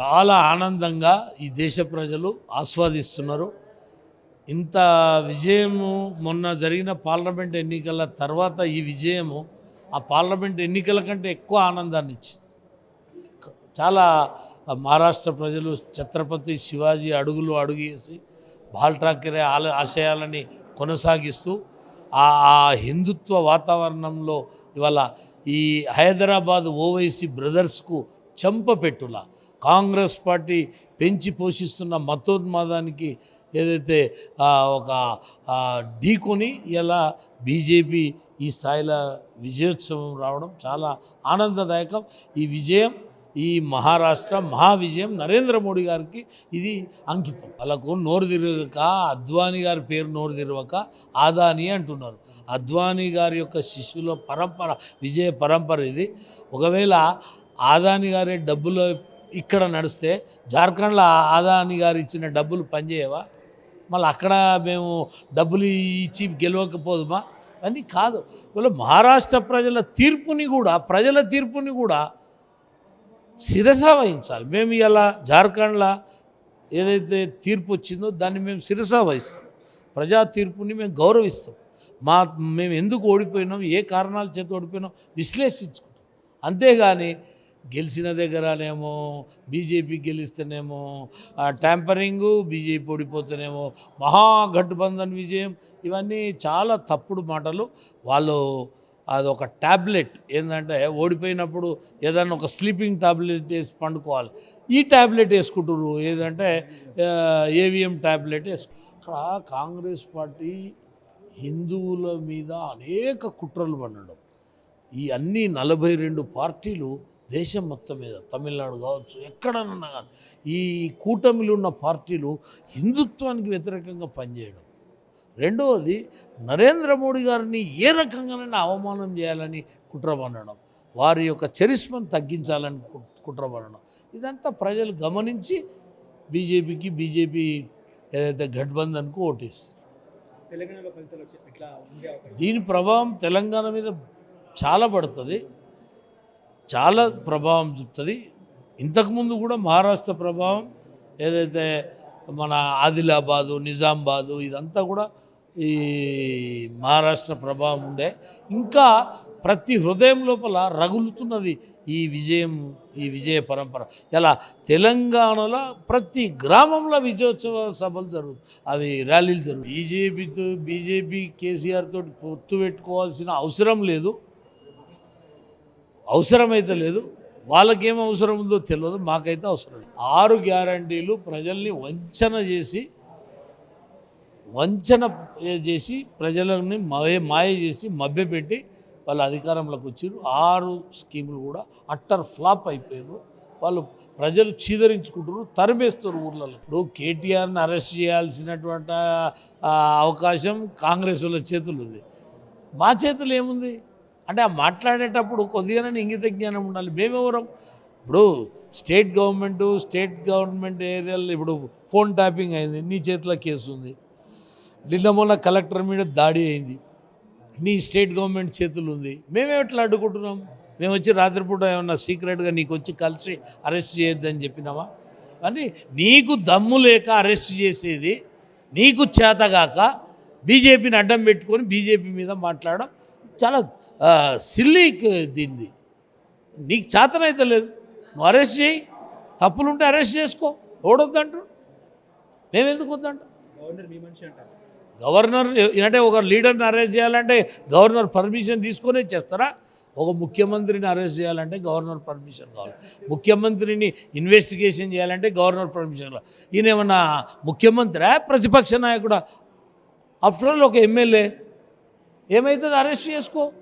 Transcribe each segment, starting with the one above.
చాలా ఆనందంగా ఈ దేశ ప్రజలు ఆస్వాదిస్తున్నారు. ఇంత విజయము మొన్న జరిగిన పార్లమెంట్ ఎన్నికల తర్వాత ఈ విజయము ఆ పార్లమెంట్ ఎన్నికల కంటే ఎక్కువ ఆనందాన్ని ఇచ్చింది చాలా మహారాష్ట్ర ప్రజలు ఛత్రపతి శివాజీ అడుగులు అడుగేసి బాల్ ఠాకరే ఆల ఆశయాలని కొనసాగిస్తూ ఆ ఆ హిందుత్వ వాతావరణంలో ఇవాళ ఈ హైదరాబాద్ ఓవైసీ బ్రదర్స్కు చెంపపెట్టులా కాంగ్రెస్ పార్టీ పెంచి పోషిస్తున్న మతోన్మాదానికి ఏదైతే ఒక ఢీకొని ఇలా బీజేపీ ఈ స్థాయిలో విజయోత్సవం రావడం చాలా ఆనందదాయకం. ఈ విజయం ఈ మహారాష్ట్ర మహా విజయం నరేంద్ర మోడీ గారికి ఇది అంకితం. వాళ్ళకు నోరు తిరగక అద్వానీ గారి పేరు నోరు తిరగక ఆదాని అంటున్నారు. అద్వానీ గారి యొక్క శిష్యుల పరంపర విజయ పరంపర ఇది. ఒకవేళ ఆదాని గారి డబ్బులు ఇక్కడ నడిస్తే జార్ఖండ్లో ఆదాని గారు ఇచ్చిన డబ్బులు పనిచేయవా? మళ్ళీ అక్కడ మేము డబ్బులు ఇచ్చి గెలవకపోదుమా? అని కాదు. మళ్ళీ మహారాష్ట్ర ప్రజల తీర్పుని కూడా ప్రజల తీర్పుని కూడా శిరస వహించాలి. మేము ఇలా జార్ఖండ్లో ఏదైతే తీర్పు వచ్చిందో దాన్ని మేము శిరస వహిస్తాం. ప్రజా తీర్పుని మేము గౌరవిస్తాం. మా మేము ఎందుకు ఓడిపోయినాం? ఏ కారణాల చేత ఓడిపోయినాం? విశ్లేషించుకుంటాం. అంతేగాని గెలిచిన దగ్గరనేమో బీజేపీ గెలిస్తేనేమో ట్యాంపరింగు బీజేపీ ఓడిపోతేనేమో మహాగఠబంధన్ విజయం. ఇవన్నీ చాలా తప్పుడు మాటలు. వాళ్ళు అదొక ట్యాబ్లెట్ ఏంటంటే ఓడిపోయినప్పుడు ఏదన్నా ఒక స్లీపింగ్ ట్యాబ్లెట్ వేసి పండుకోవాలి. ఈ ట్యాబ్లెట్ వేసుకుంటారు ఏదంటే ఏవిఎం ట్యాబ్లెట్ వేసుకు. అక్కడ కాంగ్రెస్ పార్టీ హిందువుల మీద అనేక కుట్రలు పడడం. ఈ అన్ని నలభై రెండు పార్టీలు దేశం మొత్తం మీద తమిళనాడు కావచ్చు ఎక్కడన్నా కానీ ఈ కూటమిలో ఉన్న పార్టీలు హిందుత్వానికి వ్యతిరేకంగా పనిచేయడం. రెండవది నరేంద్ర మోడీ గారిని ఏ రకంగానైనా అవమానం చేయాలని కుట్ర పన్నడం వారి యొక్క చరిస్మను తగ్గించాలని కుట్ర పన్నడం ఇదంతా ప్రజలు గమనించి బీజేపీకి బీజేపీ ఏదైతే గఠబంధన్కు ఓటేస్తారు దీని ప్రభావం తెలంగాణ మీద చాలా పడుతుంది. చాలా ప్రభావం చూపుతుంది. ఇంతకుముందు కూడా మహారాష్ట్ర ప్రభావం ఏదైతే మన ఆదిలాబాదు నిజామాబాదు ఇదంతా కూడా ఈ మహారాష్ట్ర ప్రభావం ఉండే. ఇంకా ప్రతి హృదయం లోపల రగులుతున్నది ఈ విజయం ఈ విజయ పరంపర. ఇలా తెలంగాణలో ప్రతి గ్రామంలో విజయోత్సవ సభలు జరుగు అవి ర్యాలీలు జరుగు. బీజేపీతో బీజేపీ కేసీఆర్ తోటి పొత్తు పెట్టుకోవాల్సిన అవసరం లేదు. అవసరమైతే లేదు. వాళ్ళకేం అవసరం ఉందో తెలియదు మాకైతే అవసరం లేదు. ఆరు గ్యారంటీలు ప్రజల్ని వంచన చేసి వంచన చేసి ప్రజలని మాయ మాయ చేసి మభ్యపెట్టి వాళ్ళు అధికారంలోకి వచ్చారు ఆరు స్కీములు కూడా అట్టర్ ఫ్లాప్ అయిపోయారు వాళ్ళు ప్రజలు చీదరించుకుంటారు తరిమేస్తారు ఊర్లలో. ఇప్పుడు కేటీఆర్ని అరెస్ట్ చేయాల్సినటువంటి అవకాశం కాంగ్రెస్ వాళ్ళ చేతులు ఉంది. మా చేతులు ఏముంది? అంటే ఆ మాట్లాడేటప్పుడు కొద్దిగానే ఇంగిత జ్ఞానం ఉండాలి. మేమెవరం? ఇప్పుడు స్టేట్ గవర్నమెంట్ స్టేట్ గవర్నమెంట్ ఏరియాలో ఇప్పుడు ఫోన్ ట్యాపింగ్ అయింది. నీ చేతిలో కేసు ఉంది. నిన్న మొన్న కలెక్టర్ మీద దాడి అయింది. నీ స్టేట్ గవర్నమెంట్ చేతులు ఉంది. మేమే ఎట్లా అడ్డుకుంటున్నాం? మేము వచ్చి రాత్రిపూట ఏమన్నా సీక్రెట్గా నీకు వచ్చి కలిసి అరెస్ట్ చేయొద్దని చెప్పినామా అని నీకు దమ్ము లేక అరెస్ట్ చేసేది నీకు చేతగాక బీజేపీని అడ్డం పెట్టుకొని బీజేపీ మీద మాట్లాడడం చాలా సిల్లీ దీన్ని. నీకు చేతనైతే లేదు. నువ్వు అరెస్ట్ చేయి. తప్పులుంటే అరెస్ట్ చేసుకో. ఓడొద్దంటారు మేమెందుకు వద్దంటాం? గవర్నర్ అంటే ఒక లీడర్ని అరెస్ట్ చేయాలంటే గవర్నర్ పర్మిషన్ తీసుకొనే చేస్తారా? ఒక ముఖ్యమంత్రిని అరెస్ట్ చేయాలంటే గవర్నర్ పర్మిషన్ కావాలి. ముఖ్యమంత్రిని ఇన్వెస్టిగేషన్ చేయాలంటే గవర్నర్ పర్మిషన్ కావాలి. ఈయన ఏమన్నా ముఖ్యమంత్రి? ప్రతిపక్ష నాయకుడా? ఆఫ్టర్ ఆల్ ఒక ఎమ్మెల్యే. ఏమవుతుంది అరెస్ట్ చేసుకో.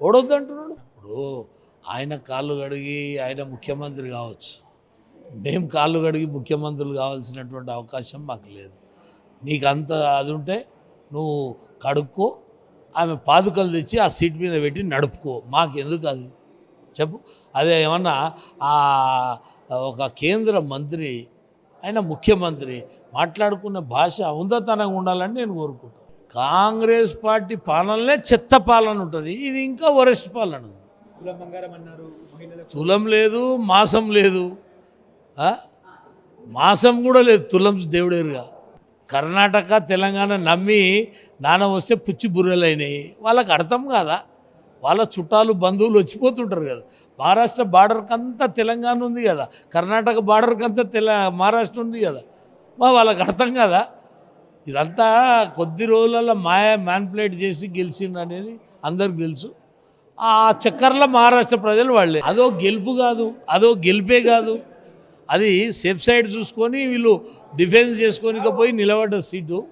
ఓడొద్దు అంటున్నాడు. ఇప్పుడు ఆయన కాళ్ళు కడిగి ఆయన ముఖ్యమంత్రి కావచ్చు. మేము కాళ్ళు కడిగి ముఖ్యమంత్రులు కావాల్సినటువంటి అవకాశం మాకు లేదు. నీకు అంత అది ఉంటే నువ్వు కడుక్కో ఆమె పాదుకలు తెచ్చి ఆ సీట్ మీద పెట్టి నడుపుకో. మాకెందుకు అది? చెప్పు. అదే ఏమన్నా ఆ ఒక కేంద్ర మంత్రి ఆయన ముఖ్యమంత్రి మాట్లాడుకున్న భాష ఉందతనంగా ఉండాలని నేను కోరుకుంటాను కాంగ్రెస్ పార్టీ పాలనలే చెత్త పాలన ఉంటుంది. ఇది ఇంకా వరెస్ట్ పాలన. తులం తులం లేదు మాసం లేదు. మాసం కూడా లేదు. తులం దేవుడేరుగా. కర్ణాటక తెలంగాణ నమ్మి నాన్న వస్తే పుచ్చి బుర్రెలైనాయి. వాళ్ళకి అర్థం కాదా? వాళ్ళ చుట్టాలు బంధువులు వచ్చిపోతుంటారు కదా. మహారాష్ట్ర బార్డర్కి అంతా తెలంగాణ ఉంది కదా. కర్ణాటక బార్డర్కి అంతా తెల మహారాష్ట్ర ఉంది కదా. మా వాళ్ళకి అర్థం కదా? ఇదంతా కొద్ది రోజులలో మాయా మ్యాన్పులేట్ చేసి గెలిచిండు అనేది అందరికి తెలుసు. ఆ చక్కర్లో మహారాష్ట్ర ప్రజలు వాళ్ళే. అదో గెలుపు కాదు అదో గెలిపే కాదు. అది సేఫ్ సైడ్ చూసుకొని వీళ్ళు డిఫెన్స్ చేసుకొని పోయి నిలబడ్డ సీటు.